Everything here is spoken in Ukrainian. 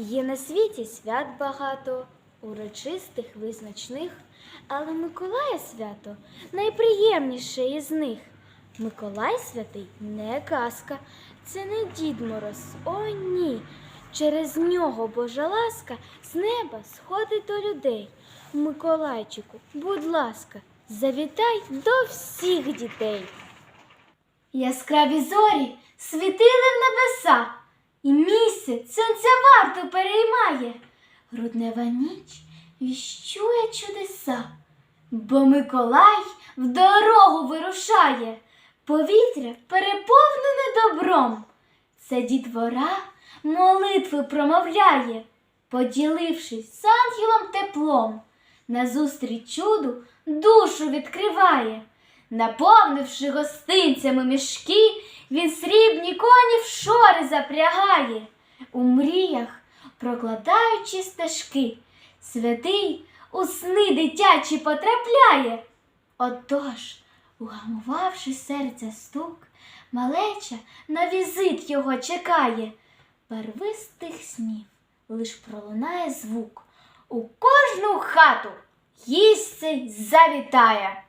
Є на світі свят багато, урочистих, визначних, але Миколая свято найприємніше із них. Миколай святий не казка, це не Дід Мороз, о ні. Через нього Божа ласка з неба сходить до людей. Миколайчику, будь ласка, завітай до всіх дітей. Яскраві зорі світили в небеса, і місяць сонця варту переймає. Груднева ніч віщує чудеса, бо Миколай в дорогу вирушає, повітря переповнене добром. Це дітвора молитви промовляє, поділившись з ангелом теплом, назустріч чуду душу відкриває. Наповнивши гостинцями мішки, він срібні коні в шори запрягає, у мріях прокладаючи стежки, святий у сни дитячі потрапляє. Отож, угамувавши серця стук, малеча на візит його чекає. Первистих снів лиш пролунає звук. У кожну хату їсть завітає.